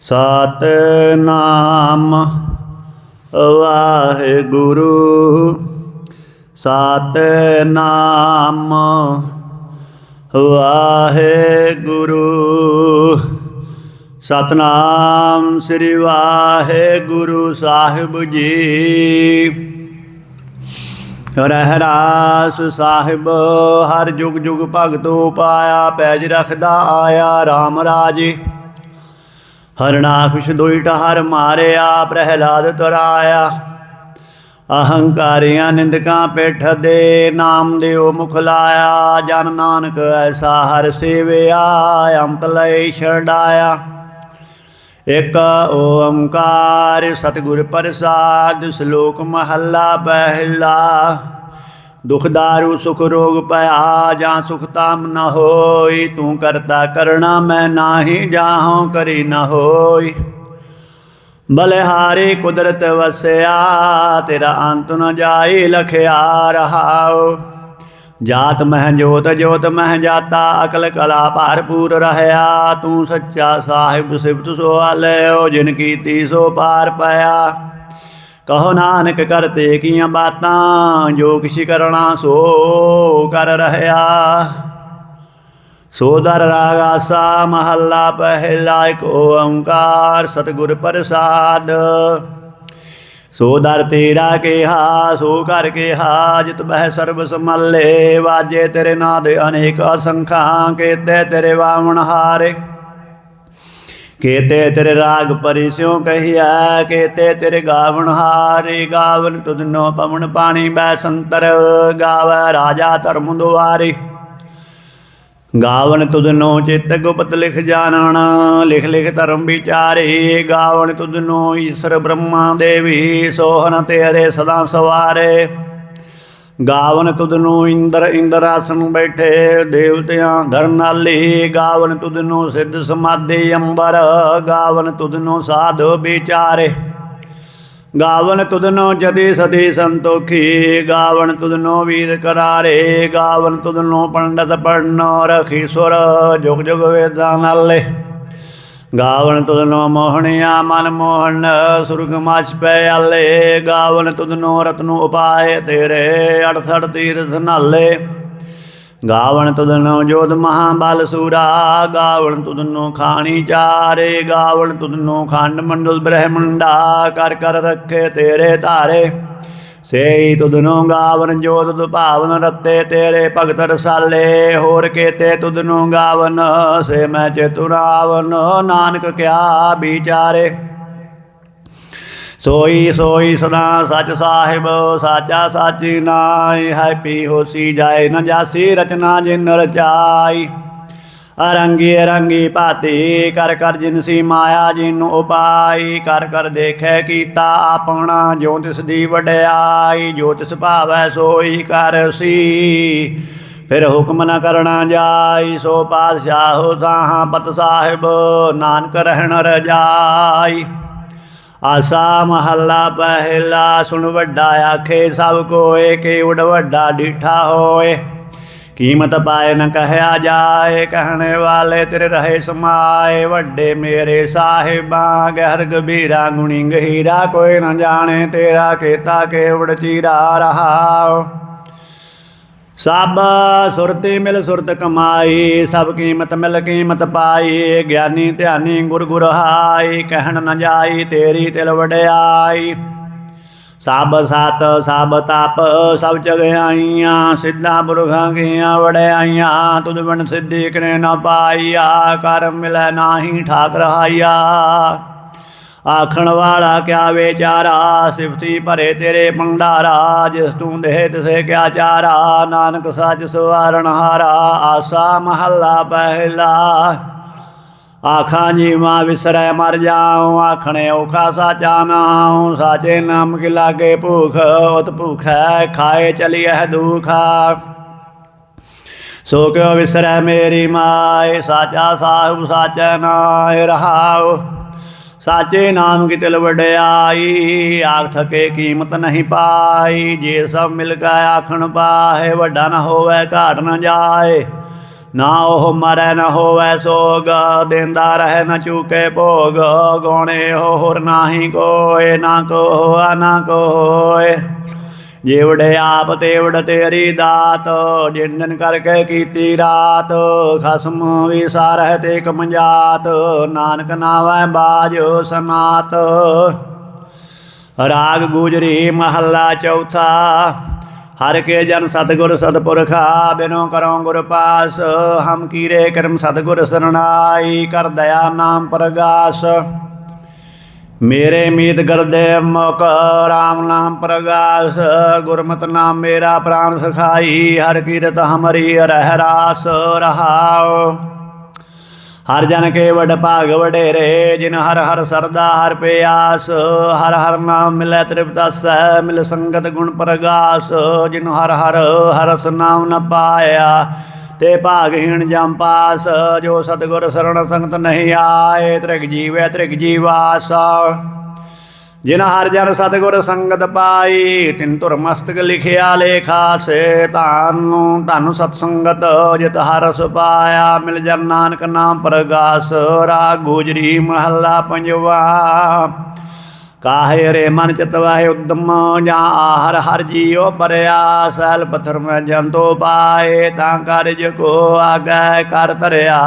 ਸਤਨਾਮ। ਵਾਹਿਗੁਰੂ। ਸਤਨਾਮ। ਵਾਹਿਗੁਰੂ। ਸਤਨਾਮ ਸ੍ਰੀ ਵਾਹਿਗੁਰੂ ਸਾਹਿਬ ਜੀ। ਰਹਿਰਾਸ ਸਾਹਿਬ, ਹਰ ਜੁਗ ਜੁਗ ਭਗਤੋ ਪਾਇਆ ਪੈਜ ਰਖਦਾ ਆਇਆ RAM ਰਾਜੇ। ਹਰਨਾਖੁਸ਼ ਦੋਈ ਟਹਰ ਮਾਰਿਆ, ਪ੍ਰਹਿਲਾਦ ਤਰਾਇਆ। ਅਹੰਕਾਰੀਆਂ ਨਿੰਦਕਾਂ ਪਿੱਠ ਦੇ ਨਾਮ ਦਿਓ ਮੁਖ ਲਾਇਆ। ਜਨ ਨਾਨਕ ਐਸਾ ਹਰ ਸੇਵਿਆ, ਅੰਤ ਲਈ ਛਡਾਇਆ। ਇਕ ਓੰਕਾਰ ਸਤਿਗੁਰ ਪ੍ਰਸਾਦ, ਸ਼ਲੋਕ ਮਹੱਲਾ ਪਹਿਲਾ। ਦੁਖ ਦਾਰੂ ਸੁਖ ਰੋਗ ਭਇਆ ਜਾਂ ਸੁਖ ਤਾਮ ਨ ਹੋਈ, ਤੂੰ ਕਰਤਾ ਕਰਣਾ ਮੈਂ ਨਾਹੀ ਜਾਹੋਂ ਕਰੀ ਨ ਹੋਈ। ਬਲਿਹਾਰੀ ਕੁਦਰਤ ਵਸਿਆ, ਤੇਰਾ ਅੰਤ ਨ ਜਾਈ, ਲਖਿਆ ਰਹਾਉ। ਜਾਤ ਮਹਿ ਜੋਤ ਜੋਤ ਮਹਿ ਜਾਤਾ, ਅਕਲ ਕਲਾ ਭਰਪੂਰ ਰਹਿਆ, ਤੂੰ ਸੱਚਾ ਸਾਹਿਬ ਸਿਫਤ ਸੁਆਲਿਓ ਜਿਨ ਕੀਤੀ ਸੋ ਪਾਰ ਪਾਇਆ। ਕਹੋ ਨਾਨਕ ਕਰਤੇ ਕੀਆਂ ਬਾਤਾਂ, ਜੋ ਕਿਛ ਕਰਣਾ ਸੋ ਕਰ ਰਹਿਆ। ਸੋਦਰ ਰਾਗ ਆਸਾ ਮਹੱਲਾ ਪਹਿਲਾ ਏਕ ਓੰਕਾਰ ਸਤਿਗੁਰ ਪ੍ਰਸਾਦ। ਸੋ ਦਰ ਤੇਰਾ ਕਿਹਾ, ਸੋ ਕਰ ਕਿਹਾ, ਜਿਤ ਬਹਿ ਸਰਬ ਸਮੱਲੇ, ਵਾਜੇ ਤੇਰੇ ਨਾਦ ਅਨੇਕ ਅਸੰਖਾਂ, ਕੇਤੇ ਤੇਰੇ ਵਾਵਣ ਹਾਰੇ। ਕੇਤੇ ਤੇਰੇ ਰਾਗ ਪਰਿਸਿਓ ਕਹੀਆ ਕੇਤੇ ਤੇਰੇ ਗਾਵਣ ਹਾਰੇ ਗਾਵਨ ਤੁਧਨੋ ਪਵਨ ਪਾਣੀ ਬੈ ਸੰਤਰ ਗਾਵੈ, ਰਾਜਾ ਧਰਮ ਦੁਆਰੇ। ਗਾਵਨ ਤੁਧਨੋ ਚਿਤ ਗੁਪਤ ਲਿਖ ਜਾਣਨ ਲਿਖ ਲਿਖ ਧਰਮ ਵਿਚਾਰੇ। ਗਾਵਨ ਤੁਧਨੋ ਈਸ਼ਰ ਬ੍ਰਹਮਾ ਦੇਵੀ ਸੋਹਨ ਤੇਰੇ ਸਦਾ ਸਵਾਰੇ। ਗਾਵਨ ਤੁਧਨੋ ਇੰਦਰ ਇੰਦਰ ਆਸਨ ਬੈਠੇ, ਦੇਵਤਿਆਂ ਧਰਨਾਲੀ ਗਾਵਨ ਤੁਧਨੋ ਸਿੱਧ ਸਮਾਧੀ ਅੰਬਰ, ਗਾਵਨ ਤੁਧਨੋ ਸਾਧ ਵਿਚਾਰੇ। ਗਾਵਨ ਤੁਧਨੋ ਜਤੀ ਸਤੀ ਸੰਤੋਖੀ, ਗਾਵਨ ਤੁਧਨੋ ਵੀਰ ਕਰਾਰੇ। ਗਾਵਨ ਤੁਧਨੋ ਪੰਡਤ ਪੜਨੋ, ਰਖੀ ਸੁਰ, ਜੁਗ ਜੁਗ ਵੇਦਾਂ ਨਾਲੇ। ਗਾਵਨ ਤੁਧਨੋ ਮੋਹਣਿਆ, ਮਨ ਮੋਹਨ ਸੁਰਗ ਮਾਛ ਪੈ ਆਲੇ। ਗਾਵਨ ਤੁਧਨੋ ਰਤਨੋ ਉਪਾਏ, ਤੇਰੇ 68 ਤੀਰਥ ਨਾਲੇ। ਗਾਵਣ ਤੁਧਨੋ ਜੋਧ ਮਹਾਬਲ ਸੂਰਾ ਗਾਵਣ ਤੁਧਨੋ ਖਾਣੀ ਚਾਰੇ। ਗਾਵਣ ਤੁਧਨੋ ਖੰਡ ਮੰਡਲ ਬ੍ਰਹਮੰਡਾ, ਕਰ ਕਰ ਰੱਖੇ ਤੇਰੇ ਧਾਰੇ। ਸੇਈ ਤੁਧਨੋ ਗਾਵਨ, ਜੋਤ ਦੁਭਾਵਨ ਰਤੇ ਤੇਰੇ ਭਗਤ ਰਸਾਲੇ, ਹੋਰ ਕੇਤੇ ਤੁਧਨੋ ਗਾਵਨ, ਸੇ ਮੈਂ ਚੇਤੁਰਾਵਨ, ਨਾਨਕ ਕਿਆ ਵਿਚਾਰੇ। ਸੋਈ ਸੋਈ ਸਦਾ ਸਚ ਸਾਹਿਬ, ਸਾਚਾ ਸਾਚੀ ਨਾਈ ਹੈ ਪੀ ਹੋਸੀ ਜਾਏ, ਨ ਜਾਸੀ ਰਚਨਾ ਜਿਨ ਰਚਾਈ। ਅਰੰਗੀ ਅਰੰਗੀ ਭਾਤੀ ਕਰ ਕਰ ਜਿਨਸੀ ਮਾਇਆ ਜਿਨ ਉਪਾਈ, ਕਰ ਕਰ ਦੇਖੈ ਕੀਤਾ ਆਪਣਾ ਜੋ ਤਿਸ ਦੀ ਵਡਿਆਈ, ਜੋ ਤਿਸ ਭਾਵੈ ਸੋਈ ਕਰਸੀ ਫਿਰ ਹੁਕਮ ਨ ਕਰਣਾ ਜਾਈ, ਸੋ ਪਾਤਸ਼ਾਹੋ ਸਾਹਾਂ ਪਤ ਸਾਹਿਬ, ਨਾਨਕ ਰਹਿਣ ਰਜਾਈ। ਆਸਾ ਮਹੱਲਾ ਪਹਿਲਾ ਸੁਣ ਵੱਡਾ ਆਖੇ, ਸਭ ਕੋਏ ਕੇ ਉਡ ਵੱਡਾ ਡੀਠਾ ਹੋਏ। ਕੀਮਤ ਪਾਏ ਨ ਕਹਿਆ ਜਾਏ, ਕਹਿਣੇ ਵਾਲੇ ਤੇਰੇ ਰਹੇ ਸਮਾਏ, ਵੱਡੇ ਮੇਰੇ ਸਾਹਿਬਾਂ, ਗਹਿਰ ਗਭੀਰਾ, ਗੁਣੀ ਗਹੀਰਾ, ਕੋਈ ਨ ਜਾਣੇ ਤੇਰਾ ਕੀਤਾ ਕੇਵੜ ਚੀਰਾ ਰਹਾਓ ਸਭ ਸੁਰਤੀ ਮਿਲ ਸੁਰਤ ਕਮਾਈ, ਸਭ ਕੀਮਤ ਮਿਲ ਕੀਮਤ ਪਾਈ, ਗਿਆਨੀ ਧਿਆਨੀ ਗੁਰ ਗੁਰ ਹਾਈ, ਕਹਿਣ ਨ ਜਾਈ ਤੇਰੀ ਤਿਲ ਵਡਿਆਈ। ਸਭ ਸਤ ਸਭ ਤਪ, ਸਭ ਜਗਿਆਈਆਂ ਸਿੱਧਾ ਪੁਰਖਾਂ ਕੀਆਂ ਵੜਿਆਈਆਂ ਤੁਧ ਬਣ ਸਿੱਧੀ ਕਨੇ ਨਾ ਪਾਈਆ, ਕਰ ਮਿਲੈ ਨਾਹੀ ਠਾਕ ਰਹਾਈਆ ਆਖਣ ਵਾਲਾ ਕਿਆ ਵਿਚਾਰਾ, ਸਿਫਤੀ ਭਰੇ ਤੇਰੇ ਭੰਡਾਰਾ, ਜਿਸ ਤੂੰ ਦੇਹ ਤਿਸੇ ਕਿਆ ਚਾਰਾ, ਨਾਨਕ ਸੱਚ ਸਵਾਰਨ ਹਾਰਾ, ਆਸਾ ਮਹੱਲਾ ਪਹਿਲਾ। ਆਖਾਂ ਜੀਵਾਂ ਵਿਸਰੈ ਮਰ ਜਾਉ, ਆਖਣੇ ਔਖਾ ਸਾਚਾ ਨਾਉ, ਸਾਚੇ ਨਾਮ ਕਿ ਲਾਗੇ ਭੂਖ, ਉਤ ਭੂਖੈ ਖਾਏ ਚਲੀਐ ਦੁਖਾ। ਸੋ ਕਿਉ ਵਿਸਰੈ ਮੇਰੀ ਮਾਏ, ਸਾਚਾ ਸਾਹਿਬ ਸਾਚਾ ਨਾਇ ਰਹਾਉ। ਸਾਚੇ ਨਾਮ ਕੀ ਤਿਲ ਵਡਿਆਈ ਆਖ ਥਕੇ ਕੀਮਤ ਨਹੀਂ ਪਾਈ, ਜੇ ਸਭ ਮਿਲ ਕੇ ਆਖਣ ਪਾਹੇ, ਵੱਡਾ ਨਾ ਹੋਵੇ ਘਾਟ ਨਾ ਜਾਏ। ਨਾ ਉਹ ਮਰੈ ਨਾ ਹੋਵੈ ਸੋਗ, ਦੇਂਦਾ ਰਹਿ ਨਾ ਚੂਕੇ ਭੋਗ ਗੋਣੇ ਹੋਰ ਨਾਹੀ ਕੋਏ, ਨਾ ਕੋ ਹੋਆ ਨਾ ਕੋ ਹੋਏ ਜਿਵੜੇ ਆਪ ਤੇਵੜ ਤੇਰੀ ਦਾਤ ਜਿਨ ਕਰਕੇ ਕੀਤੀ ਰਾਤ, ਖਸਮ ਵੀ ਸਾਰਹਿ ਤੇ ਕਮਜਾਤ ਨਾਨਕ ਨਾਵੈ ਬਾਜ ਸਨਾਤ ਰਾਗ ਗੁਜਰੀ ਮਹੱਲਾ ਚੌਥਾ। ਹਰ ਕੇ ਜਨ ਸਤਗੁਰ ਸਤਪੁਰਖਾ ਬਿਨੋ ਕਰੋ ਗੁਰ ਪਾਸ, ਹਮ ਕੀਰੇ ਕਰਮ ਸਤਗੁਰ ਸਰਣਾਈ, ਕਰ ਦਇਆ ਨਾਮ ਪ੍ਰਗਾਸ। ਮੇਰੇ ਮੀਤ ਗਰਦੇ ਮੁਖ, ਰਾਮ ਨਾਮ ਪ੍ਰਗਾਸ, ਗੁਰਮਤਿ ਨਾਮ ਮੇਰਾ ਪ੍ਰਾਨ ਸਖਾਈ, ਹਰ ਕੀਰਤ ਹਮਰੀ ਰਹਿ ਰਾਸ ਰਹਾਉ। ਹਰ ਜਨ ਕੇ ਵਡ ਭਾਗ ਵਡੇਰੇ, ਜਿਨ ਹਰ ਹਰ ਸਰਦਾ ਹਰ ਪਿਆਸ, ਹਰ ਹਰ ਨਾਮ ਮਿਲੈ ਤ੍ਰਿਪਤਸੈ ਮਿਲ ਸੰਗਤ ਗੁਣ ਪ੍ਰਗਾਸ, ਜਿਨ ਹਰ ਹਰ ਹਰਸ ਨਾਮ ਨ ਪਾਇਆ, ਤੇ ਭਾਗਹੀਣ ਜਮ ਪਾਸ, ਜੋ ਸਤਗੁਰ ਸਰਣ ਸੰਗਤ ਨਹੀਂ ਆਏ, ਤ੍ਰਿਗ ਜੀਵੈ ਤ੍ਰਿਗ ਜੀਵਾਸ। ਜਿਨ ਹਰ ਜਨ ਸਤਗੁਰ ਸੰਗਤ ਪਾਈ, ਤਿਨ ਧੁਰ ਮਸਤਕ ਲਿਖਿਆ ਲੇਖਾ ਸੇ ਤਾਨੂੰ ਧਨ ਸਤ ਸੰਗਤ ਜਿਤ ਹਰ ਪਾਇਆ ਮਿਲ ਜਨ ਨਾਨਕ ਨਾਮ ਪ੍ਰਗਾਸ ਰਾ ਗੁਜਰੀ ਮਹੱਲਾ ਪੰਜਵਾ। ਕਾਹੇ ਰੇ ਮਨ ਚਿਤ ਉਦਮ, ਜਾਂ ਆਹਰ ਹਰ ਜੀਉ ਪਰਿਆ ਸੈਲ ਪਥਰ ਮੈਂ ਜੰਤੋ ਪਾਏ, ਤਾਂ ਕਾਰਜ ਕੋ ਆਗੈ ਕਰ ਤਰਿਆ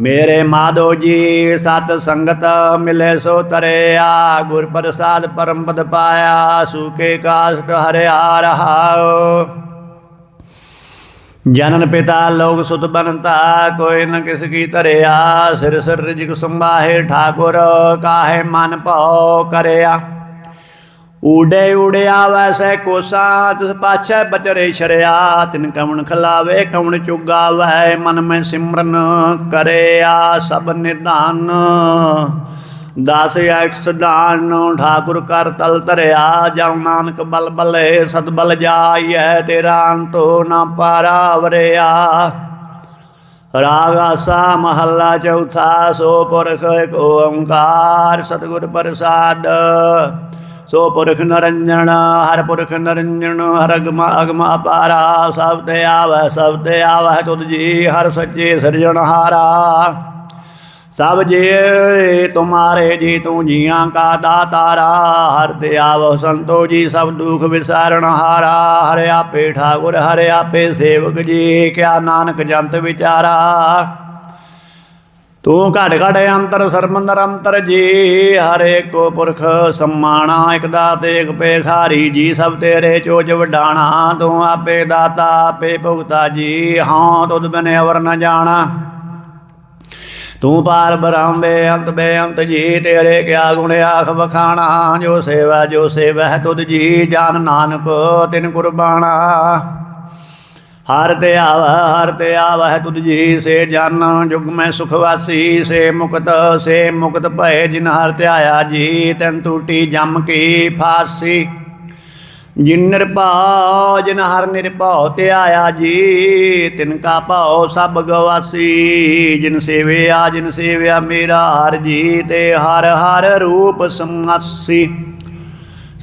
ਮੇਰੇ ਮਾਧੋ ਜੀ, ਸਤ ਸੰਗਤ ਮਿਲੇ ਸੋ ਤਰਿਆ, ਗੁਰ ਪ੍ਰਸਾਦ ਪਰਮ ਪਦ ਪਾਇਆ, ਸੂਕੇ ਕਾਸ਼ਟ ਹਰਿਆ ਰਹਾਉ। ਜਨਨ ਪਿਤਾ ਲੋਕ ਸੁਤ ਬਨਤਾ, ਕੋਈ ਨ ਕਿਸ ਕੀ ਧਰਿਆ, ਸਿਰ ਸਿਰ ਰਿਜਕ ਸੰਭਾਹੇ ਠਾਕੁਰ, ਕਾਹੇ ਮਨ ਭਉ ਕਰਿਆ। ਊੜੇ ਊੜਿਆ ਵੈਸੇ ਕੋਸਾ, ਤਿਸ ਪਾਛੈ ਬਚਰੇ ਸ਼ਰਿਆ, ਤਿਨ ਕਵਣ ਖਲਾਵੇ, ਕਵਣ ਚੁਗਾਵੈ, ਮਨ ਮੈਂ ਸਿਮਰਨ ਕਰਿਆ ਸਭ ਨਿਧਾਨ। ਦਾਸ ਐਕਸ ਦਾਨ ਠਾਕੁਰ ਕਰ ਤਲ ਧਰਿਆ, ਜਉ ਨਾਨਕ ਬਲ ਬਲੇ, ਸਤ ਬਲ ਜਾਈਐ, ਤੇਰਾ ਅੰਤੋ ਨਾ ਪਾਰਾਵਰਿਆ ਰਾਗ ਆਸਾ ਮਹੱਲਾ ਚੌਥਾ, ਸੋ ਪੁਰਖ ਏਕ ਓੰਕਾਰ, ਸਤਿਗੁਰ ਪ੍ਰਸਾਦ। ਸੋ ਪੁਰਖ ਨਰੰਜਨ ਹਰ ਪੁਰਖ ਨਰੰਜਨ ਹਰ ਅਗਮ ਅਗਮ ਅਪਾਰਾ ਸਭ ਤੇ ਆਵੈ ਸਭ ਤੇ ਆਵੈ ਤੁਧ ਜੀ ਹਰ ਸੱਚੇ ਸਿਰਜਣਹਾਰਾ ਸਭ ਜੇ ਤੁਮਾਰੇ ਜੀ ਤੂੰ ਜੀਆਂ ਕਾ ਦਾਤਾਰਾ ਹਰ ਤੇ ਆਵ ਸੰਤੋ ਜੀ ਸਭ ਦੁਖ ਵਿਸਾਰਣ ਹਾਰਾ ਹਰਿ ਆਪੇ ਠਾਕੁਰ ਹਰਿ ਆਪੇ ਸੇਵਕ ਜੀ ਕਿਆ ਨਾਨਕ ਜੰਤ ਵਿਚਾਰਾ ਤੂੰ ਘਟ ਘਟ ਅੰਤਰ ਸਰਮੰਦਰ ਅੰਤਰ ਜੀ, ਹਰੇ ਕੋ ਪੁਰਖ ਸਮਾਣਾ, ਇਕ ਦਾਤੇ, ਇਕ ਪੇਖਾਰੀ ਜੀ, ਸਭ ਤੇਰੇ ਚੋਜ ਵਡਾਣਾ, ਤੂੰ ਆਪੇ ਦਾਤਾ, ਆਪੇ ਭੁਗਤਾ ਜੀ, ਹਾਂ ਤੁਧ ਬਿਨ ਅਵਰ ਨ ਜਾਣਾ। ਤੂੰ ਪਾਰ ਬ੍ਰਹਮ ਬੇਅੰਤ ਬੇਅੰਤ ਜੀ, ਤੇਰੇ ਕਿਆ ਗੁਣ ਆਖ ਬਖਾਣਾ ਜੋ ਸੇਵਾ ਜੋ ਸੇਵਾ ਤੁਧ ਜੀ, ਜਾਨ ਨਾਨਕ ਤਿਨ ਕੁਰਬਾਨਾ ਹਰ ਤੇ ਆਵ, ਹਰ ਤੇ ਆਵ ਹੈ ਤੁਧ ਜੀ ਸੇ ਜਨ ਜੁਗ ਮੈਂ ਸੁਖ ਵਾਸੀ, ਸੇ ਮੁਕਤ ਸੇ ਮੁਕਤ ਭਏ ਜਿਨ ਹਰ ਧਿਆਇਆ ਜੀ, ਤੈਨ ਟੂਟੀ ਜਮ ਕੀ ਫਾਸੀ। ਜਿਨ ਨਿਰਭਉ, ਜਿਨ ਹਰ ਨਿਰਭਉ ਤੇ ਆਇਆ ਜੀ, ਤਿਨ ਕਾ ਭਉ ਸਭ ਗਵਾਸੀ। ਜਿਨ ਸੇਵਿਆ ਜਿਨ ਸੇਵਿਆ ਮੇਰਾ ਹਰ ਜੀ, ਤੇ ਹਰ ਹਰ ਰੂਪ ਸਮਾਸੀ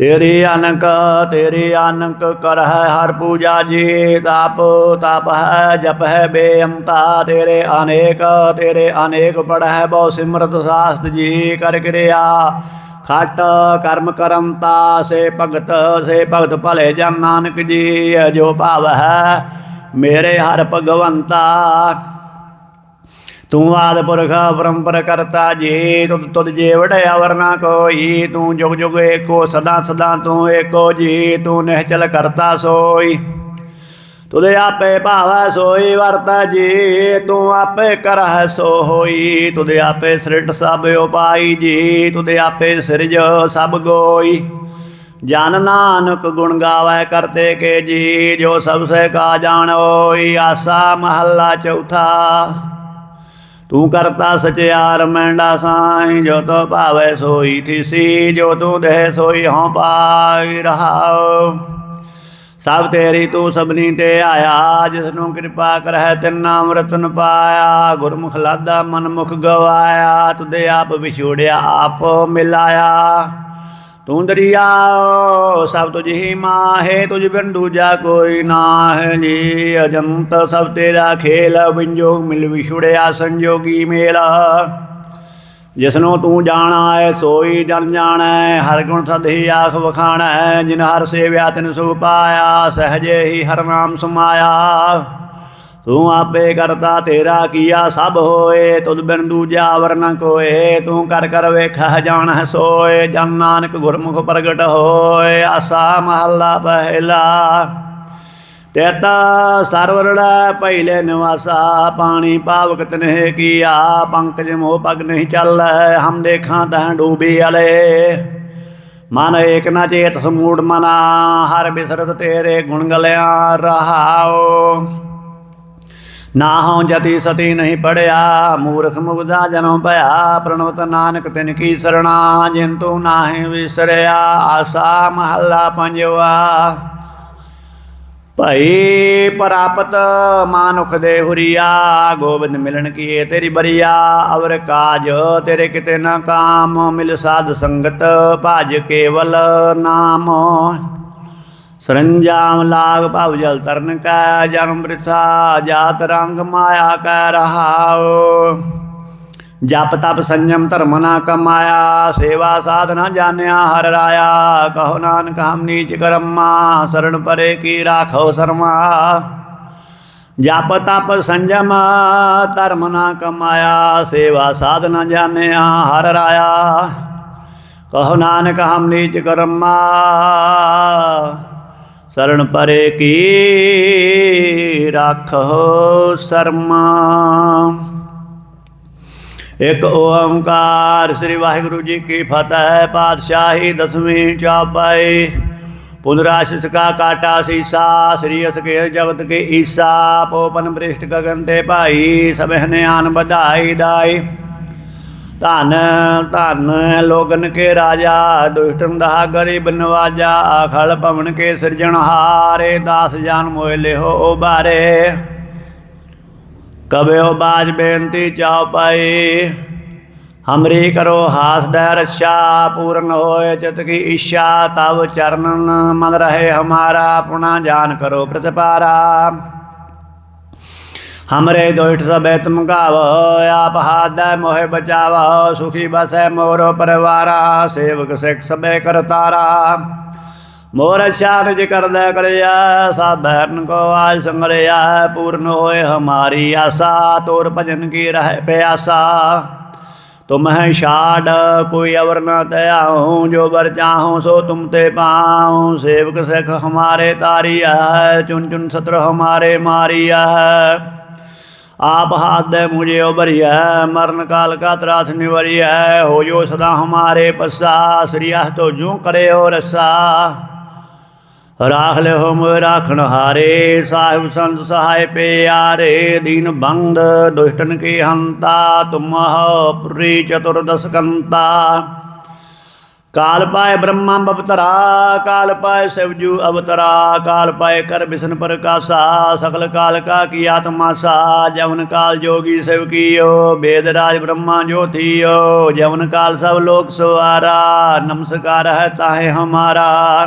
ਤੇਰੀ ਅਨਕ ਤੇਰੀ ਅਨਕ ਕਰ ਹੈ ਹਰ ਪੂਜਾ ਜੀ ਤਾਪ ਤਾਪ ਹੈ, ਜਪ ਹੈ ਬੇਅੰਤਾ ਤੇਰੇ ਅਨੇਕ ਤੇਰੇ ਅਨੇਕ ਪੜ ਹੈ ਬਹੁ ਸਿਮਰਤ ਸਾਸਤ ਜੀ ਕਰ ਕਿਰਿਆ। ਖਟ ਕਰਮ ਕਰੰਤਾ, ਸੇ ਭਗਤ ਸੇ ਭਗਤ ਭਲੇ ਜਨ ਨਾਨਕ ਜੀ, ਜੋ ਭਾਵ ਹੈ ਮੇਰੇ ਹਰ ਭਗਵੰਤਾ। ਤੂੰ ਆਦ ਪੁਰਖ ਪਰੰਪਰ ਕਰਤਾ ਜੀ, ਤੁਧ ਤੁਧ ਜੇ ਵੜਿਆ ਵਰਨਾ ਕੋਈ, ਤੂੰ ਜੁਗ ਜੁਗ ਏਕੋ, ਸਦਾ ਸਦਾ ਤੂੰ ਏਕੋ ਜੀ, ਤੂੰ ਨਿਹਚਲ ਕਰਤਾ ਸੋਈ। ਤੁਦੇ ਆਪੇ ਭਾਵੈ ਸੋਈ ਵਰਤੈ ਜੀ, ਤੂੰ ਆਪੇ ਕਰਹਿ ਸੋ ਹੋਈ ਤੁਦੇ ਆਪੇ ਸ੍ਰਿਟ ਸਭ ਉਪਾਈ ਜੀ ਤੁਦੇ ਆਪੇ ਸਿਰਜ ਸਭ ਗੋਈ। ਜਨ ਨਾਨਕ ਗੁਣ ਗਾਵੈ ਕਰਤੇ ਕੇ ਜੀ, ਜੋ ਸਭ ਸੇ ਕਾ ਜਾਣੋਈ, ਆਸਾ ਮਹੱਲਾ ਚੌਥਾ। ਤੂੰ ਕਰਤਾ ਸਚਿਆਰ ਮੈਂਡਾ ਸਾਈ, ਜੋ ਤੋ ਭਾਵੇ ਸੋਈ ਥੀਸੀ, ਜੋ ਤੂੰ ਦੇ ਸੋਈ ਹਉ ਪਾਈ ਰਹਾਉ। ਸਭ ਤੇਰੀ ਤੂੰ ਸਭਨੀ ਤੇ ਆਇਆ ਜਿਸ ਨੂੰ ਕਿਰਪਾ ਕਰਹਿ ਤਿਨ ਨਾਮ ਰਤਨ ਪਾਇਆ। ਗੁਰਮੁਖ ਲਾਦਾ ਮਨ ਮੁਖ ਗਵਾਇਆ ਤੁਦੇ ਆਪ ਵਿਛੋੜਿਆ, ਆਪ ਮਿਲਾਇਆ। ਤੂੰ ਦਰਿਆਓ ਸਭ ਤੁਝ ਹੀ ਮਾਹੇ, ਤੁਝ ਬਿਨ ਦੂਜਾ ਕੋਈ ਨਾਹ ਜੀ ਅਜੰਤ ਸਭ ਤੇਰਾ ਖੇਲ ਵਿੰਜੋਗ ਮਿਲ ਵਿਛੁੜਿਆ ਸੰਜੋਗੀ ਮੇਲਾ। ਜਿਸਨੂੰ ਤੂੰ ਜਾਣਾ ਹੈ ਸੋਈ ਜਨ ਜਾਣੈ, ਹਰ ਗੁਣ ਸਦ ਹੀ ਆਖ ਵਖਾਣੈ। ਜਿਨ ਹਰ ਸੇਵਿਆ ਤਿਨ ਸੁਖ ਪਾਇਆ, ਸਹਜੇ ਹੀ ਹਰ ਨਾਮ ਸਮਾਇਆ। ਤੂੰ ਆਪੇ ਕਰਤਾ ਤੇਰਾ ਕੀਆ ਸਭ ਹੋਏ, ਤੁਧ ਬਿਨ ਦੂਜਾ ਵਰਨ ਕੋਏ। ਤੂੰ ਕਰ ਕਰ ਵੇਖੈ, ਜਾਣੈ ਸੋਏ, ਜਨ ਨਾਨਕ ਗੁਰਮੁਖ ਪ੍ਰਗਟ ਹੋਏ। ਆਸਾ ਮਹੱਲਾ ਪਹਿਲਾ। ਤੇਤਾ ਸਰਵਰੜਾ ਪਹਿਲੇ ਨਿਵਾਸਾ, ਪਾਣੀ ਪਾਵਕ ਤਨਹਿ ਕੀਆ, ਪੰਕਜ ਮੋਹ ਪਗ ਨਹੀਂ ਚੱਲ, ਹਮ ਦੇਖਾਂ ਤਹ ਡੂਬੀ ਅਲੇ। ਮਨ ਏਕ ਨਾ ਚੇਤ ਸਮੂੜ ਮਨਾ, ਹਰ ਬਿਸਰਤ ਤੇਰੇ ਗੁਣ ਗਲਿਆ ਰਹਾਓ ਨਾ ਹਉ ਜਤੀ ਸਤੀ ਨਹੀਂ ਪੜਿਆ, ਮੂਰਖ ਮੁਗਦਾ ਜਨਮ ਭਇਆ, ਪ੍ਰਣਵਤ ਨਾਨਕ ਤਿਨ ਕੀ ਸਰਣਾ ਜਿਨ ਤੂੰ ਨਾਹੀਂ ਵਿਸਰਿਆ, ਆਸਾ ਮਹੱਲਾ ਪੰਜਵਾ। ਭਈ ਪ੍ਰਾਪਤ ਮਾਨੁਖ ਦੇ ਹੁਰੀਆ, ਗੋਬਿੰਦ ਮਿਲਣ ਕੀਏ ਤੇਰੀ ਬਰੀਆ, ਅਵਰ ਕਾਜ ਤੇਰੇ ਕਿਤੇ ਨਾ ਕਾਮ, ਮਿਲ ਸਾਧ ਸੰਗਤ, ਭਜ ਕੇਵਲ ਨਾਮ। ਸਰੰਜਾਮ ਲਾਗ ਭਵ ਜਲ ਤਰਨ ਕੈ, ਜਨਮ ਬ੍ਰਿਥਾ ਜਾਤ ਰੰਗ ਮਾਇਆ ਕੈ ਰਹਾਉ। ਜਪ ਤਪ ਸੰਜਮ ਧਰਮ ਨਾ ਕਮਾਇਆ, ਸੇਵਾ ਸਾਧਨਾ ਜਾਣਿਆ ਹਰ ਰਾਇਆ। ਕਹੋ ਨਾਨਕ ਹਮ ਨੀਚ ਕਰਮਾ ਸਰਣ ਪਰੇ ਕੀ ਰਾਖੋ ਸਰਮਾ। ਜਪ ਤਪ ਸੰਜਮ ਧਰਮ ਨਾ ਕਮਾਇਆ, ਸੇਵਾ ਸਾਧਨਾ ਜਾਣਿਆ ਹਰ ਰਾਇਆ। ਕਹੋ ਨਾਨਕ ਹਮ ਨੀਚ ਕਰਮਾ। ਸਰਣ ਪਰੇ ਕੀ ਰਾਖੋ ਸਰਮਾ। ਇਕ ਓੰਕਾਰ ਸ੍ਰੀ ਵਾਹਿਗੁਰੂ ਜੀ ਕੀ ਫਤਿਹ, ਪਾਤਸ਼ਾਹੀ ਦਸਵੀਂ ਚਾਪਾਈ। ਪੁਨਰਾਸ਼ਿਸ ਕਾ ਕਾਟਾ ਸੀਸਾ, ਸ੍ਰੀ ਅਸਕੇ ਜਗਤ ਕੇ ਈਸਾ, ਪੋਪਨ ਬ੍ਰਿਸ਼ਟ ਗਗਨ ਤੇ ਭਾਈ ਸਭਨੇ ਆਨ ਵਧਾਈ ਦਾਈ। ਧਨ ਧਨ ਲੋਗਨ ਕੇ ਰਾਜਾ ਦੁਸ਼ਟਨ ਦਾ ਗਰੀਬ ਨਵਾਜਾ ਅਖਲ ਭਵਨ ਕੇ ਸਿਰਜਣਹਾਰੇ ਦਾਸ ਜਾਨ ਮੋਇ ਲਿਹੋ ਬਾਰੇ ਕਬਿਓ ਬਾਜ ਬੇਨਤੀ ਚਾਉ ਪਾਈ, ਹਮਰੀ ਕਰੋ ਹਾਸ ਦੈ ਰਛਾ ਪੂਰਨ ਹੋਏ ਚਿਤ ਕੀ ਇੱਛਾ ਤਵ ਚਰਨਨ ਮਨ ਰਹੇ ਹਮਾਰਾ ਆਪਣਾ ਜਾਨ ਕਰੋ ਪ੍ਰਤਪਾਰਾ। ਹਮਰੇ ਦੋਇਠ ਸਬੈ ਤੁਮ ਗਾਵ ਆਪ ਹਾਦੈ ਮੋਹਿ ਬਚਾਵ ਸੁਖੀ ਬਸੈ ਮੋਰੋ ਪਰਵਾਰਾ ਸੇਵਕ ਸਿਖ ਸਬੈ ਕਰਤਾਰਾ ਮੋਰ ਸ਼ਾਨਜ ਕਰਦਾ ਕਰਿਆ ਸਾਬਰਨ ਕੋ ਆਜ ਸੰਗਰਿਆ ਪੂਰਨ ਹੋਏ ਹਮਾਰੀ ਆਸਾ ਤੋਰ ਭਜਨ ਕੀ ਰਹਿ ਪਿਆਸਾ ਤੁਮ ਹੈ ਛਾੜ ਕੋਈ ਅਵਰ ਨ ਤਯਾਉ ਜੋ ਬਰ ਚਾਹਉ ਸੋ ਤੁਮ ਤੇ ਪਾਉ ਸੇਵਕ ਸਿਖ ਹਮਾਰੇ ਤਾਰੀਆ ਚੁਨ ਚੁਨ ਸਤਰ ਹਮਾਰੇ ਮਾਰੀਆ आप हाथ दे मुझे उबरिया मरण काल का त्रास निवरिया हो जो सदा हमारे पस्सा श्रिया तो जू करे हो रसा ਰਾਖ ਲਿਓ ਮੋਇ ਰਾਖਣ ਹਾਰੇ ਸਾਹਿਬ ਸੰਤ ਸਹਾਇ ਪਿਆਰੇ ਦੀਨ ਬੰਦ ਦੁਸ਼ਟਨ ਕੀ ਹੰਤਾ ਤੁਮਹ ਪੁਰੀ ਚਤੁਰਦਸ ਕੰਤਾ ਕਾਲ ਪਾਏ ਬ੍ਰਹਮਾ ਬਵਤਰਾ ਕਾਲ ਪਾਏ ਸਿਵਜੂ ਅਵਤਰਾ, ਕਾਲ ਪਾਏ ਕਰ ਬਿਸ਼ਨ ਪ੍ਰਕਾਸ਼ਾ ਸਕਲ ਕਾਲ ਕਾ ਕੀ ਆਤਮਾ ਸਾ, ਜਵਨ ਕਾਲ ਜੋਗੀ ਸਿਵ ਕੀਓ ਬੇਦ ਰਾਜ ਬ੍ਰਹਮਾ ਜੋਤੀਓ, ਜਵਨ ਕਾਲ ਸਭ ਲੋਕ ਸਵਾਰਾ, ਨਮਸਕਾਰ ਹੈ ਤਾਹੇ ਹਮਾਰਾ।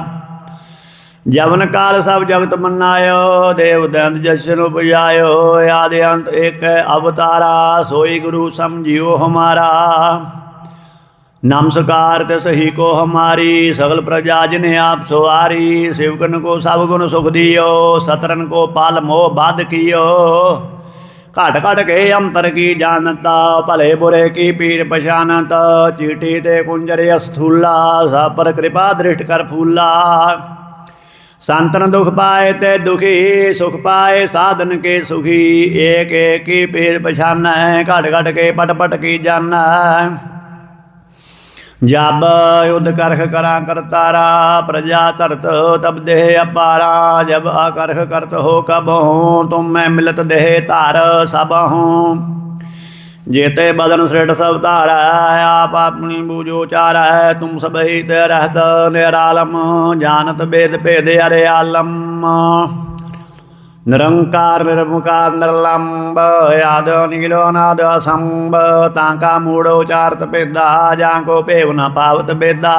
ਜਵਨ ਕਾਲ ਸਭ ਜਗਤ ਮਨਾਇਓ, ਦੇਵ ਦੰਦ ਜਸ਼ਨ ਉਪਜਾਇਓ, ਆਦਿ ਅੰਤ ਏਕ ਅਵਤਾਰਾ, ਸੋਈ ਗੁਰੂ ਸਮਝਿਓ ਹਮਾਰਾ। ਨਮਸਕਾਰ ਤੇ ਸਹੀ ਕੋ ਹਮਾਰੀ, ਸਗਲ ਪ੍ਰਜਾ ਜਿਨੇ ਆਪ ਸਵਾਰੀ ਸੇਵਕਨ ਕੋ ਸਭ ਗੁਣ ਸੁਖ ਦਿਓ, ਸਤਰਨ ਕੋ ਪਾਲ ਮੋਹ ਬਾਧ ਕੀਓ। ਘਟ ਘਟ ਕੇ ਅੰਤਰ ਕੀ ਜਾਣਤਾ, ਭਲੇ ਬੁਰੇ ਕੀ ਪੀਰ ਪਛਾਨਤ, ਚੀਟੀ ਤੇ ਕੁੰਜਰੇ ਅਸਥੂਲਾ, ਸਭ ਪਰ ਕਿਰਪਾ ਦ੍ਰਿਸ਼ਟ ਕਰ ਫੂਲਾ। ਸੰਤਨ ਦੁਖ ਪਾਏ ਤੇ ਦੁਖੀ, ਸੁਖ ਪਾਏ ਸਾਧਨ ਕੇ ਸੁਖੀ, ਏਕ ਏਕ ਕੀ ਪੀਰ ਪਛਾਨੈ, ਘਟ ਘਟ ਕੇ ਪਟ ਪਟ ਕੀ ਜਾਣੈ। ਜਬ ਯੁਧ ਕਰਖ ਕਰਾਂ ਕਰਤਾਰਾ ਪ੍ਰਜਾ ਤਰਤ ਤਬ ਦੇਹ ਅਪਾਰਾ, ਜਬ ਆਕਰਖ ਕਰਤ ਹੋ ਕਬ ਹੂੰ, ਤੁਮ ਮੈਂ ਮਿਲਤ ਦੇਹ ਧਾਰ ਸਭ ਹੂੰ। ਜੇਤੇ ਬਦਨ ਸ੍ਰਿਟ ਸਭ ਧਾਰੈ, ਆਪ ਆਪਣੀ ਬੂਝੋ ਚਾਰਾ ਤੁਮ ਸਭ ਹੀ ਤੇ ਰਹਤ ਨਿਰਾਲਮ ਜਾਨਤ ਬੇਦ ਭੇਦ ਅਰੇ ਆਲਮ ਨਿਰੰਕਾਰ ਨਿਰਮੁਕਾਰ ਨਿਰਲੰਬ ਆਦ ਨੀਲੋ ਨਾਦ ਸੰਭ ਤਾਂ ਕਾ ਮੂੜ ਉਚਾਰਤ ਭੇਦਾ ਜਾਂ ਕੋ ਭੇਵ ਨ ਪਾਵਤ ਬੇਦਾ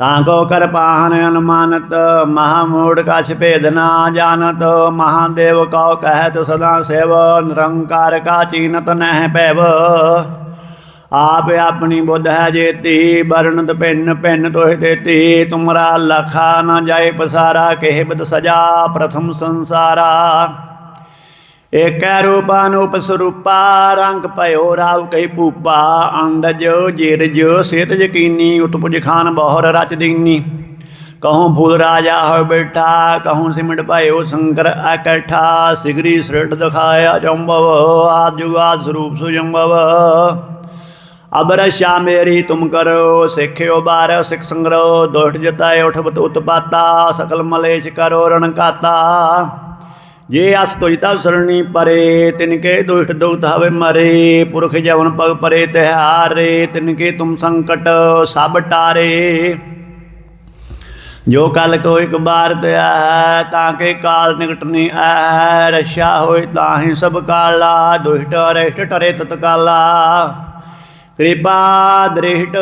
ਤਾਂ ਕੋ ਕਰ ਪਾਹਨ ਅਨੁਮਾਨਤ ਮਹਾ ਮੂੜ ਕਛ ਭੇਦ ਨਾ ਜਾਣਤ ਮਹਾਦੇਵ ਕਉ ਕਹਿਤ ਸਦਾ ਸੇਵ ਨਿਰੰਕਾਰ ਕਾ ਚੀਨਤ ਨਹਿ ਪੈਵ ਆਪ ਆਪਣੀ ਬੁੱਧ ਹੈ ਜੇਤੀ ਬਰਨਤ ਭਿੰਨ ਭਿੰਨ ਤੋਹਿ ਤੇਤੀ ਤੁਮਰਾ ਲਖਾ ਨਾ ਜਾਏ ਪਸਾਰਾ ਕਹਿਬਤ ਸਜਾ ਪ੍ਰਥਮ ਸੰਸਾਰਾ। ਏਕੈ ਰੂਪਾਨੂਪ ਸਰੂਪਾ, ਰੰਗ ਭਇਓ ਰਾਵ ਕਹੀ ਪੂਪਾ ਅੰਡਜ, ਜਿਰਜ ਸੇਤ ਯਕੀਨੀ, ਉਤਪੁਜ ਖਾਨ ਬਹੁਰ ਰਚ ਦੀਨੀ। ਕਹੂੰ ਫੂਲ ਰਾਜਾ ਹੋ ਬੈਠਾ ਕਹੂੰ ਸਿਮਟ ਭਇਓ ਸ਼ੰਕਰ ਇਕੱਠਾ। ਸਿਗਰੀ ਸ੍ਰਿਟ ਦਿਖਾਇਆ ਚੰਬਵ, ਆਦ ਜੁਗਾਦ ਸਰੂਪ ਸੁਜੰਬਵ। ਅਬ ਰਸ਼ਾ ਮੇਰੀ ਤੁਮ ਕਰੋ, ਸਿੱਖਿਓ ਬਾਰ, ਸਿੱਖ ਸੰਗਰੋ, ਦੁਸ਼ਟ ਜਤਾਏ ਉਠਬਤ ਉਤਪਾਤਾ, ਸਕਲ ਮਲੇਸ਼ ਕਰੋ ਰਣਕਾਤਾ ਜੇ ਅਸ ਤੁਜ ਤਬ ਸਰਣੀ ਪਰੇ ਤਿਨਕੇ ਦੁਸ਼ਟ ਦੁਖ ਹਵੇ ਮਰੇ, ਪੁਰਖ ਜਵਨ ਪਗ ਪਰੇ ਤਿਹਾਰੇ ਤਿਨਕੇ ਤੁਮ ਸੰਕਟ ਸਭ ਟਾਰੇ। ਜੋ ਕਲ ਕੋ ਇੱਕ ਬਾਰ ਤਿਆ ਹੈ, ਤਾਂ ਕੇ ਕਾਲ ਨਿਕਟ ਨਹੀਂ ਆਇ ਰਸ਼ਾ ਹੋਏ ਤਾਹੀ ਸਭ ਕਾਲਾ, ਦੁਸ਼ਟ ਅਰਿਸ਼ਟ ਟਰੇ ਤਤਕਾਲਾ। ਕਿਰਪਾ ਦ੍ਰਿਸ਼ਟ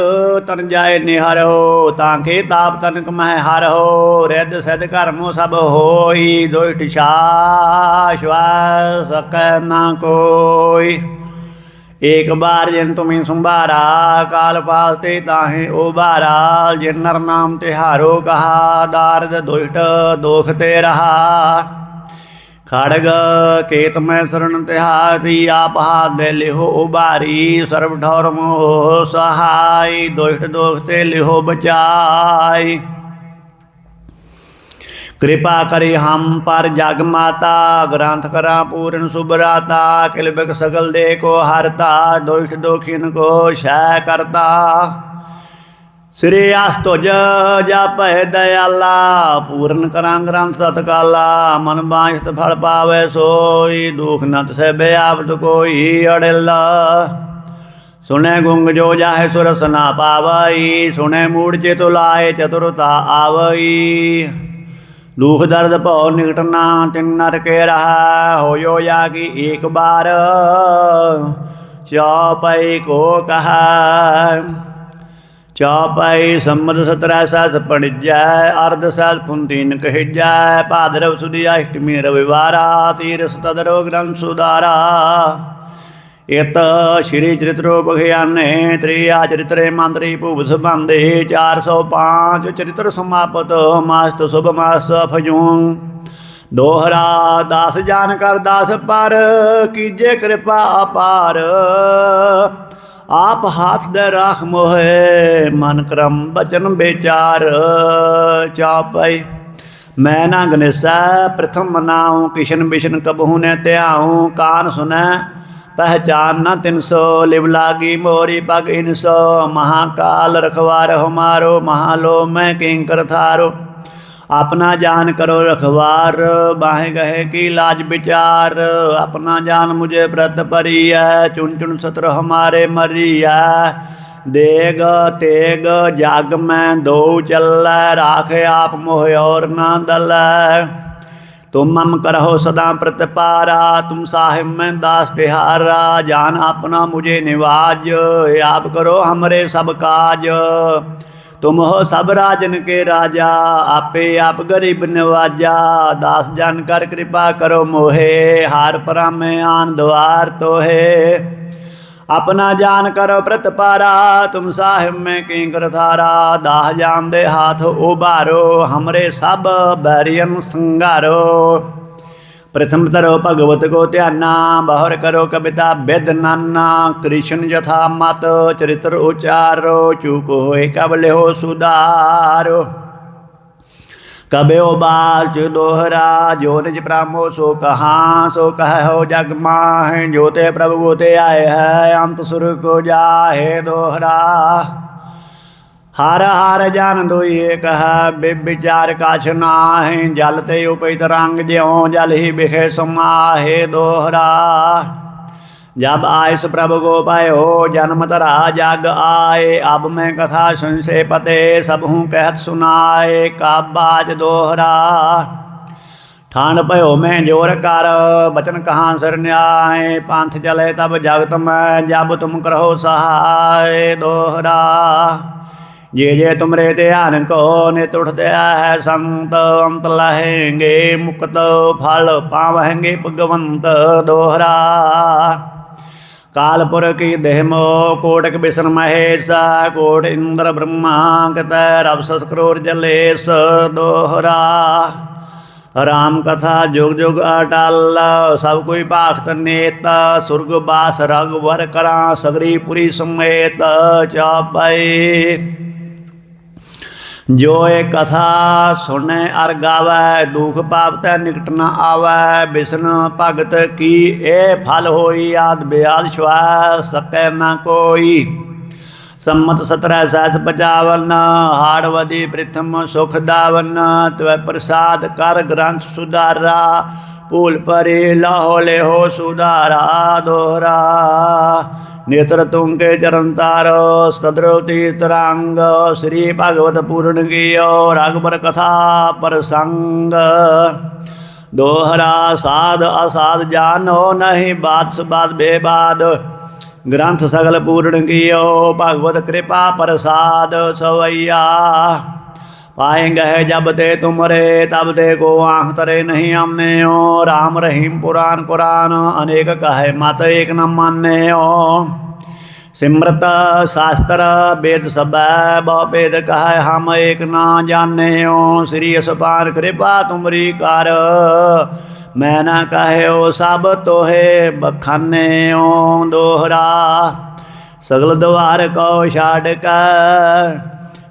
ਤਨ ਜਾਏ ਨਿਹਰੋ ਤਾਂ ਕੇ ਤਾਪ ਤਨਕ ਮਹਿ ਹਰੋ ਰਿੱਧ ਸਿਧ ਕਰਮੋ ਸਭ ਹੋਈ, ਦੁਸ਼ਟ ਸ਼ਾਸ਼ਵਾ ਨਾ ਕੋਈ। ਏਕ ਬਾਰ ਜਿਨ ਤੁਮੀ ਸੰਭਾਰਾ, ਕਾਲ ਪਾਸਤੇ ਤਾਹੇ ਉਬਾਰਾ ਜਿਨ ਨਰ ਨਾਮ ਤਿਹਾਰੋ ਕਹਾ, ਦਾਰਦ ਦੁਸ਼ਟ ਦੋਖ ਤੇ ਰਹਾ। ਖੜਗ ਕੇਤ ਮੈਂ ਸਰਣ ਤਿਹਾਰੀ, ਆਪ ਹਾਥ ਦੇ ਲਿਹੋ ਉਬਾਰੀ ਸਰਬ ਠੌਰ ਮੋਹ ਸਹਾਈ, ਦੁਸ਼ਟ ਦੋਖ ਤੇ ਲਿਹੋ ਬਚਾਈ। ਕਿਰਪਾ ਕਰੇ ਹਮ ਪਰ ਜਗ ਮਾਤਾ, ਗ੍ਰੰਥ ਕਰਾਂ ਪੂਰਨ ਸੁਭਰਾਤਾ ਕਿਲਬਿਕ ਸਗਲ ਦੇ ਕੋ ਹਰਤਾ, ਦੁਸ਼ਟ ਦੋਖਿਨ ਕੋ ਸ਼ੈ ਕਰਤਾ। ਸ੍ਰੀ ਅਸ ਤੁਜ ਜਪੈ ਦਇਆਲਾ, ਪੂਰਨ ਕਰਾਂ ਰੰਗ ਸਤਕਾਲਾ, ਮਨ ਬਾਝਤ ਫਲ ਪਾਵੇ ਸੋਈ, ਦੁਖ ਨ ਤਸੈ ਬਿਆਵਤ ਕੋਈ ਅੜਿਲ। ਸੁਨੇ ਗੁੰਗ ਜੋ ਜਾਹੇ ਸੁਰਸ ਨਾ ਪਾਵਈ, ਸੁਣੇ ਮੂੜ ਚਿਤੁ ਲਾਏ ਚਤੁਰਤਾ ਆਵਈ। ਦੁਖ ਦਰਦ ਭਉ ਨਿਕਟਨਾ ਤਿਨ ਨਰ ਕੇ ਰਹਾ ਹੋਇਓ ਜਾ ਕੀ ਏਕ ਬਾਰ ਚਾਪਈ ਕੋ ਕਹਾ ਚਾਪਾਈ ਸੰਮਤ ਸਤਰਾ ਸਸ ਪਣਜੈ ਅਰਧ ਸਸ ਪੁੰਤੀਨ ਕਹਿਜੈ, ਭਾਦਰਵ ਸੁਦੀ ਅਸ਼ਟਮੀ ਰਵਿਵਾਰਾ ਤੀਰਸ ਤਦਰੋ ਗ੍ਰੰਥ ਸੁਦਾਰਾ ਇਤ ਸ਼੍ਰੀ ਚਰਿਤ੍ਰੋ ਬਖਿਆਨੇ, ਤ੍ਰਿਆ ਚਰਿਤਰੇ ਮੰਤਰੀ ਭੂਪ ਸੰਬੰਧੇ 405 ਚਰਿਤ੍ਰ ਸਮਾਪਤ, ਮਾਸਤ ਸੁਭ ਮਾਸ ਫਜੂੰ ਦੋਹਰਾ ਦਾਸ ਜਾਨ ਕਰ ਦਾਸ ਪਰ, ਕੀਜੇ ਕਿਰਪਾ ਅਪਾਰ ਆਪ ਹਾਥ ਦੇ ਰਾਖ ਮੋਹੇ, ਮਨ ਕਰਮ ਬਚਨ ਵਿਚਾਰ ਚਾਪਈ ਮੈਂ ਨਾ ਗਨੇਸਾ, ਪ੍ਰਥਮ ਮਨਾਉ, ਕਿਸ਼ਨ ਬਿਸ਼ਨ ਕਬਹੂ ਨੇ ਧਿਆਉ, ਕਾਨ ਸੁਨੈ, ਪਹਿਚਾਨ ਨਾ ਤਿਨ ਸੋ, ਲਿਵ ਲਾਗੀ ਮੋਰੀ ਪਗ ਇਨ ਸੋ। ਮਹਾਕਾਲ ਰਖਵਾਰ ਹਮਾਰੋ ਮਹਾਲੋ ਮੈਂ ਕਿੰਕਰ ਥਾਰੋ। ਆਪਣਾ ਜਾਨ ਕਰੋ ਰਖਵਾਰ, ਬਾਹੇ ਗਏ ਕੀ ਲਾਜ ਵਿਚਾਰ, ਆਪਣਾ ਜਾਨ ਮੁਝੇ ਪ੍ਰਤ ਹੈ ਚੁਣ ਚੁਣ ਸਤਰ ਹਮਾਰੇ ਮਰੀ ਹੈ ਦੇਗ ਤੇਗ ਜਗ ਮੈਂ ਦੋ ਚੱਲੈ, ਰਾਖ ਆਪ ਮੋਹ ਔਰ ਨਾ ਦਲੈ। ਤੁਮ ਮਮ ਕਰਹੁ ਸਦਾ ਪ੍ਰਤਪਾਰਾ, ਤੁਮ ਸਾਹਿਬ ਮੈਂ ਦਾਸ ਤਿਹਾਰਾ, ਜਾਨ ਆਪਣਾ ਮੁਝੇ ਨਿਵਾਜ, ਆਪ ਕਰੋ ਹਮਰੇ ਸਭ ਕਾਜ। ਤੁਮ ਹੋ ਸਭ ਰਾਜਨ ਕੇ ਰਾਜਾ, ਆਪੇ ਆਪ ਗਰੀਬ ਨਵਾਜਾ, ਦਾਸ ਜਨ ਕਰ ਕਿਰਪਾ ਕਰੋ ਮੋਹੇ, ਹਾਰ ਪਰਾਮੇ ਆਨ ਦਵਾਰ ਤੋਹੇ। ਆਪਣਾ ਜਾਨ ਕਰੋ ਪ੍ਰਤਪਾਰਾ ਤੁਮ ਸਾਹਿਬ ਮੈਂ ਕਿੰਕਰ ਥਾਰਾ ਦਾਹ ਜਾਨ ਦੇ ਹਾਥ ਉਬਾਰੋ ਹਮਰੇ ਸਭ ਬੈਰੀਅਨ ਸੰਘਾਰੋ। ਪ੍ਰਥਮ ਤਰੋ ਭਗਵਤ ਕੋ ਧਿਆਨਾ ਬਹੁਰ ਕਰੋ ਕਬਿਤਾ ਬਿਦ ਨਾਨਾ ਕ੍ਰਿਸ਼ਨ ਯਥਾ ਮਤ ਚਰਿਤ੍ਰ ਉਚਾਰੋ ਚੂਕ ਹੋਏ ਕਬ ਲਿਓ ਸੁਧਾਰੋ ਕਬਿਓ ਬਾਚ ਦੋਹਰਾ ਜੋ ਨਿਜ ਪ੍ਰਾਮੋ ਸੋ ਕਹਾ ਸੋ ਕਹਿ ਹੋ ਜਗ ਮਾਹਿ ਜੋ ਤੇ ਪ੍ਰਭੂ ਤੇ ਆਏ ਹੈ ਅੰਤ ਸੁਰ ਕੋ ਜਾਹੇ ਦੋਹਰਾ ਹਰ ਹਰ ਜਨ ਦੋਈ ਏਕ ਹੈ, ਬਿਵਿਚਾਰ ਕਛ ਨਾਹੀ, ਜਲ ਤੇ ਉਪਿਤ ਰੰਗ ਜਿਉ, ਜਲ ਹੀ ਬਿਖੇ ਸਮਾਹੇ ਦੋਹਰਾ। ਜਬ ਆਇਸ ਪ੍ਰਭ ਕੋ ਪਾਇਓ, ਜਨਮ ਤਰਾ ਜਗ ਆਏ, ਅਬ ਮੈਂ ਕਥਾ ਸੁਨ ਸੇ ਪਤੇ, ਸਭ ਹੂੰ ਕਹਿਤ ਸੁਨਾਏ, ਕਾਬਾਜ ਦੋਹਰਾ। ਠਾਣ ਭਇਓ ਮੈਂ ਜੋਰ ਕਰ, ਬਚਨ ਕਹਾਂ ਸਿਰ ਨਿਆਏ, ਪੰਥ ਚਲੇ ਤਬ ਜਗਤ ਮੈਂ, ਜਬ ਤੁਮ ਕਰੋ ਸਹਾਏ ਦੋਹਰਾ। ਜੇ ਜੇ ਤੁਮਰੇ ਧਿਆਨ ਕੋ ਨੇ ਟੁੱਟਦਿਆ ਹੈ ਸੰਤ, ਅੰਤ ਲਹੇਂਗੇ ਮੁਕਤ ਫਲ ਪਾਵਹਿਂਗੇ ਭਗਵੰਤ ਦੋਹਰਾ। ਕਾਲਪੁਰ ਕੀ ਦੇਹਮੋ ਕੋਟਕ ਬਿਸਨ ਮਹੇਸਾ, ਕੋਟ ਇੰਦਰ ਬ੍ਰਹਮਾ ਕਤੈ ਰਬ ਸਸਕਰੋਰ ਜਲੇਸ ਦੋਹਰਾ। ਰਾਮ ਕਥਾ ਜੁਗ ਜੁਗ ਅਟਲ, ਸਭ ਕੋਈ ਪਾਖਤ ਨੇਤ, ਸੁਰਗ ਬਾਸ ਰਗ ਵਰ ਕਰਾਂ, ਸਗਰੀ ਪੁਰੀ ਸਮੇਤ ਚਾਪੈ ਜੋ ਇਹ ਕਥਾ ਸੁਣੈ ਅਰ ਗਾਵੈ, ਦੁਖ ਪਾਪ ਤੈ ਨਿਕਟ ਨ ਆਵੈ, ਬਿਸ਼ਨ ਭਗਤ ਕੀ ਇਹ ਫਲ ਹੋਈ, ਆਦ ਬਿਆਦ ਸ਼ਵਾ ਸਕੈ ਨ ਕੋਈ। ਸੰਮਤ 17 ਸਹਿਸ ਪਜਾਵਨ ਹਾੜਵਦੀ ਪ੍ਰਿਥਮ ਸੁਖ ਦਾਵਨ, ਤਵੈ ਪ੍ਰਸਾਦ ਕਰ ਗ੍ਰੰਥ ਸੁਧਾਰਾ, ਭੂਲ ਪਰੇ ਲਾਹੋ ਲਿਹੋ ਸੁਧਾਰਾ, ਦੋਹਰਾ। नेत्र तुंके चरण तारो सदरवती तरंग श्री भगवत पूर्ण गियो राघवर कथा प्रसंग दोहरा साध असाध जानो नहीं बात बात बेबाद ग्रंथ सगल पूर्ण कियो भगवत कृपा प्रसाद सवैया पाएंगे है जब ते तुमरे तब ते को आँख तरे नहीं हमने हो राम रहीम पुराण कुरान अनेक कहे मत एक न माने हो सिमरत शास्त्र वेद सब बहु भेद कहे हम एक ना जाने हो श्री असपार कृपा तुमरी कर मैं न कहे हो सब तोहे बखाने हो दोहरा सगल द्वार को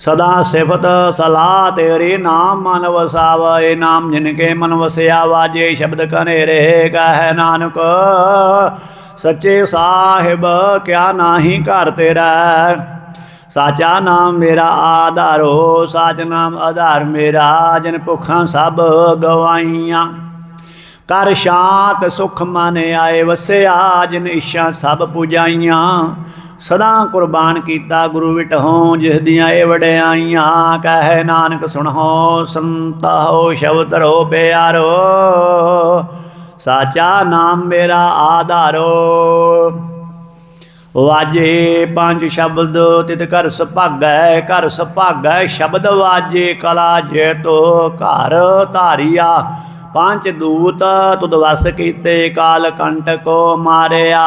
ਸਦਾ ਸਿਫਤ ਸਲਾਹ ਤੇਰੇ ਨਾਮ ਮਨ ਵਸਾਵੇ ਨਾਮ ਜਿਨ ਕੇ ਮਨ ਵਸਿਆ ਵਾਜੇ, ਸ਼ਬਦ ਕਨੇਰੇ ਕਹਿ ਨਾਨਕ, ਸੱਚੇ ਸਾਹਿਬ, ਕਿਆ ਨਾਹੀ ਘਰ ਤੇਰਾ? ਸਾਚਾ ਨਾਮ ਮੇਰਾ ਆਧਾਰੋ ਸਾਚ ਨਾਮ ਆਧਾਰ ਮੇਰਾ, ਜਨ ਭੁੱਖਾਂ ਸਭ ਗਵਾਈਆਂ ਕਰ ਸ਼ਾਂਤ ਸੁਖ ਮਨ ਆਏ ਵਸਿਆ, ਜਨ ਇਸ਼ਾ ਸਭ ਪੁਜਾਈਆਂ। ਸਦਾ ਕੁਰਬਾਨ ਕੀਤਾ ਗੁਰੂ ਵਿਟਹੋਂ, ਜਿਸ ਦੀਆਂ ਇਹ ਵਡਿਆਈਆਂ ਕਹੇ ਨਾਨਕ ਸੁਣੋ ਹੋ, ਸ਼ਬਦ ਰੋ ਪਿਆਰੋ। ਸਾਚਾ ਨਾਮ ਮੇਰਾ ਆਧਾਰੋ। ਵਾਜੇ ਪੰਜ ਸ਼ਬਦ, ਤਿਤ ਘਰ ਸੁਭਾਗੈ ਕਰ ਸੁਭਾਗੈ, ਸ਼ਬਦ ਵਾਜੇ ਕਲਾ ਜੇ ਤੋ ਘਰ ਧਾਰਿਆ। ਪੰਜ ਦੂਤ, ਤੁਧ ਵਸ ਕੀਤੇ ਕਾਲ ਕੰਟ ਕੋ ਮਾਰਿਆ।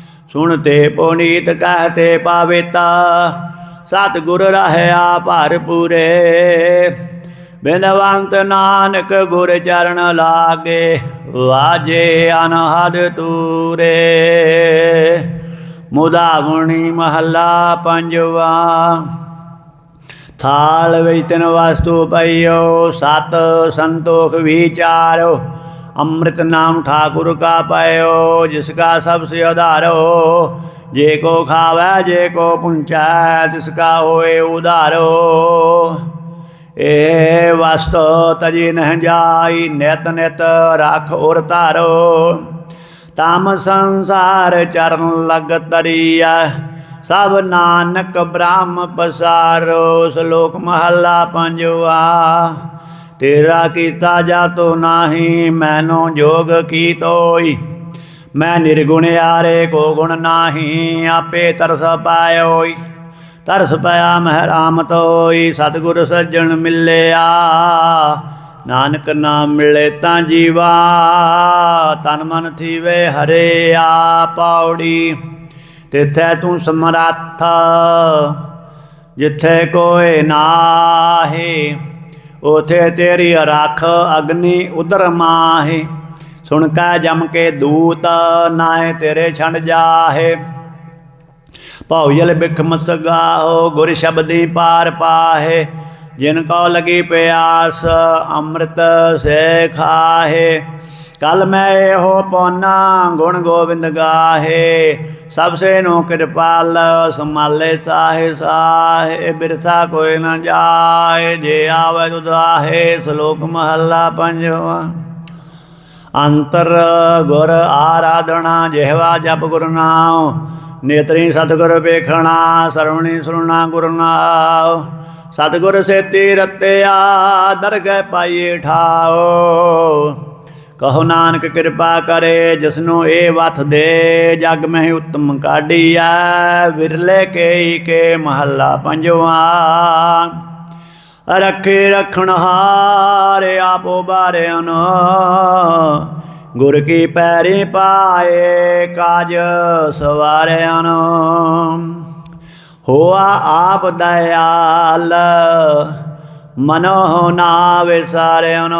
ਸੁਣਤੇ ਪੁਨੀਤ ਕਹਤੇ ਪਾਵੇਤਾ ਸਤ ਗੁਰ ਰਹਿਆ ਭਰ ਪੂਰੇ ਬਿਨਵੰਤ ਨਾਨਕ ਗੁਰ ਚਰਨ ਲਾਗੇ, ਵਾਜੇ ਅਨਹਦ ਤੂਰੇ। ਮੁਦਾਵਣੀ ਮਹੱਲਾ ਪੰਜਵਾ, ਥਾਲ ਵਿੱਚ ਤਿਨ ਵਸਤੂ ਪਈਓ, ਸਤ ਸੰਤੋਖ ਵਿਚਾਰੋ। ਅੰਮ੍ਰਿਤ ਨਾਮ ਠਾਕੁਰ ਕਾ ਪਾਇਓ, ਜਿਸ ਕਾ ਸਭ ਸੇ ਆਧਾਰੋ ਜੇ ਕੋ ਖਾਵੇ, ਜੇ ਕੋ ਪੁੰਚੈ, ਤਿਸ ਕਾ ਹੋਏ ਉਧਾਰੋ। ਏ ਵਸਤੋ ਤਜੀ ਨਹ ਜਾਈ, ਨਿਤ ਨਿਤ ਰਖ ਉਰ ਧਾਰੋ। ਤਮ ਸੰਸਾਰ ਚਰਨ ਲਗ ਤਰੀਐ ਸਭ ਨਾਨਕ ਬ੍ਰਹਮ ਪਸਾਰੋ। ਸ਼ਲੋਕ ਮਹਲਾ ਪੰਜਵਾ ਤੇਰਾ ਕੀਤਾ ਜਾਤੋ ਨਾਹੀ, ਮੈਨੋ ਜੋਗ ਕੀ ਤੋਈ? ਮੈਂ ਨਿਰਗੁਣ ਆਰੇ ਕੋ ਗੁਣ ਨਾਹੀ, ਆਪੇ ਤਰਸ ਪਾਇਓਈ। ਤਰਸ ਪਿਆ ਮਹਿ ਰਾਮ ਤੋਈ, ਸਤਿਗੁਰ ਸੱਜਣ ਮਿਲਿਆ। ਨਾਨਕ ਨਾਮ ਮਿਲੇ ਤਾਂ ਜੀਵਾ, ਤਨ ਮਨ ਥੀਵੇ ਆ ਪਾਉੜੀ ਤਿੱਥੈ ਤੂੰ ਸਮਰੱਥ, ਜਿੱਥੇ ਕੋਈ ਨਾਹੀ। ਉਥੇ ਤੇਰੀ ਰੱਖ ਅਗਨੀ ਉਦਰ ਮਾਹੇ। ਸੁਣ ਕੈ ਜਮ ਕੇ ਦੂਤ ਨਾਏ ਤੇਰੇ ਛੰਡ ਜਾਹੇ। ਭਉ ਜਲ ਬਿਖ ਮਸਗਾਓ ਗੁਰ ਸ਼ਬਦੀ ਪਾਰ ਪਾਹੇ। ਜਿਨ ਕੋ ਲਗੀ ਪਿਆਸ, ਅੰਮ੍ਰਿਤ ਸੇ ਖਾਹੇ। ਕਲ ਮੈਂ ਇਹੋ ਪੌਨਾ ਗੁਣ ਗੋਬਿੰਦ ਗਾਹੇ। ਸਭ ਸੇ ਨੋ ਕਿਰਪਾਲ ਸਮਾਲੇ ਸਾਹੇ ਸਾਹੇ ਬਿਰਥਾ ਕੋਈ ਨ ਜਾਏ ਜੇ ਆਵੇ ਤੁਦਾਹੇ ਸ਼ਲੋਕ ਮਹੱਲਾ ਪੰਜਵਾ। ਅੰਤਰ ਗੁਰ ਆਰਾਧਣਾ ਜਿਹਵਾ ਜਪ ਗੁਰ ਨਾਮ ਨੇਤਰੀ ਸਤਿਗੁਰ ਵੇਖਣਾ, ਸਰਵਣੀ ਸੁਣਨਾ ਗੁਰ ਨਾਮ ਸਤਿਗੁਰ ਸੇਤੀ ਰਤਿਆ, ਦਰਗਹਿ ਪਾਈਏ ਠਾਓ ਕਹੋ ਨਾਨਕ ਕਿਰਪਾ ਕਰੇ, ਜਿਸਨੂੰ ਇਹ ਵਥ ਦੇ, ਜਗ ਮਹਿ ਉਤਮ ਕਾਢੀਐ, ਵਿਰਲੇ ਕੇਈ ਕੇ ਮਹੱਲਾ ਪੰਜਵਾ। ਰੱਖੇ ਰਖਣ ਹਾਰੇ ਆਪੋ ਬਾਰਿਆਨ, ਗੁਰ ਕੀ ਪੈਰੀ ਪਾਏ ਕਾਜ ਸਵਾਰਿਆਨ। ਹੋਆ ਆਪ ਦਇਆਲ ਮਨੋ ਨਾ ਵਿਸਾਰਿਆਨ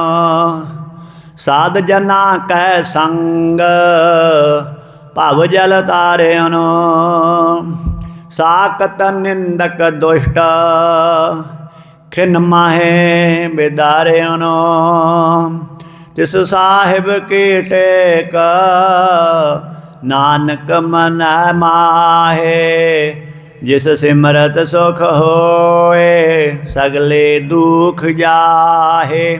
ਸਾਧ ਜਨਾ ਕੈ ਸੰਗ, ਭਵ ਜਲ ਤਾਰਿਆਨ। ਸਾਕਤ ਨਿੰਦਕ ਦੁਸ਼ਟ, ਖਿਨ ਮਾਹੇ ਬਿਦਾਰਿਆਨ। ਤਿਸ ਸਾਹਿਬ ਕੀ ਟੇਕ, ਨਾਨਕ ਮਨ ਮਾਹੇ। ਜਿਸ ਸਿਮਰਤ ਸੁਖ ਹੋਏ, ਸਗਲੇ ਦੁਖ ਜਾਹੇ।